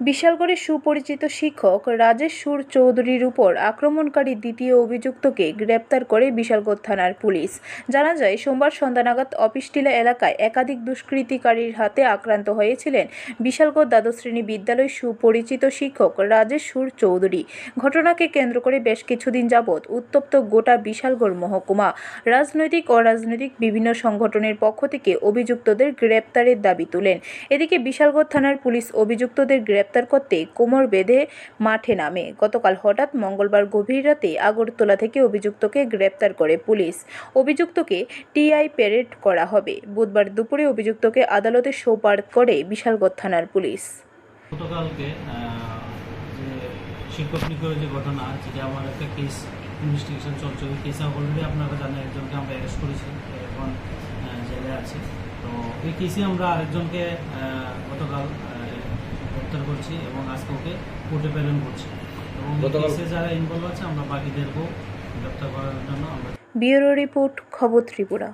বিশালগড়ের সুপরিচিত শিক্ষক রাজেশ সুর চৌধুরীর উপর আক্রমণকারী দ্বিতীয় অভিযুক্তকে গ্রেপ্তার করে বিশালগড় থানার পুলিশ। জানা যায়, সোমবার সন্ধ্যা নাগাদ অফিসটিলা এলাকায় একাধিক দুষ্কৃতিকারীর হাতে আক্রান্ত হয়েছিলেন বিশালগড় দ্বাদশ শ্রেণি বিদ্যালয় সুপরিচিত শিক্ষক রাজেশ সুর চৌধুরী। ঘটনাকে কেন্দ্র করে বেশ কিছুদিন যাবৎ উত্তপ্ত গোটা বিশালগড় মহকুমা। রাজনৈতিক, অরাজনৈতিক বিভিন্ন সংগঠনের পক্ষ থেকে অভিযুক্তদের গ্রেপ্তারের দাবি তোলেন। এদিকে বিশালগড় থানার পুলিশ অভিযুক্তদের গ্রেপ্তার করতে কোমর বেঁধে মাঠে নামে। গতকাল হঠাৎ মঙ্গলবার গভীর রাতে আগরতলা থেকে অভিযুক্তকে গ্রেপ্তার করে পুলিশ। অভিযুক্তকে টিআই প্যারেড করা হবে। বুধবার দুপুরে অভিযুক্তকে আদালতে সোপার্দ করে বিশালগড় থানার পুলিশ। গতকালকে শিক্ষক নিকোর যে ঘটনা যেটা আমার একটা কেস ইনভেস্টিগেশন চলছে, ওই কেসে অলরেডি আপনারা জানেন, একজনকে আমরা অ্যারেস্ট করেছি, এখন জেলে আছে। তো এই কেসে আমরা আরেকজনকে গতকাল গ্রেপ্তার করছি এবং আজকে ওকে কোর্টে প্রেরণ করছি। এবং কেসে যারা ইনভলভ আছে আমরা বাকিদেরকেও গ্রেপ্তার করার জন্য আমরা ব্যুরো রিপোর্ট খবর ত্রিপুরা।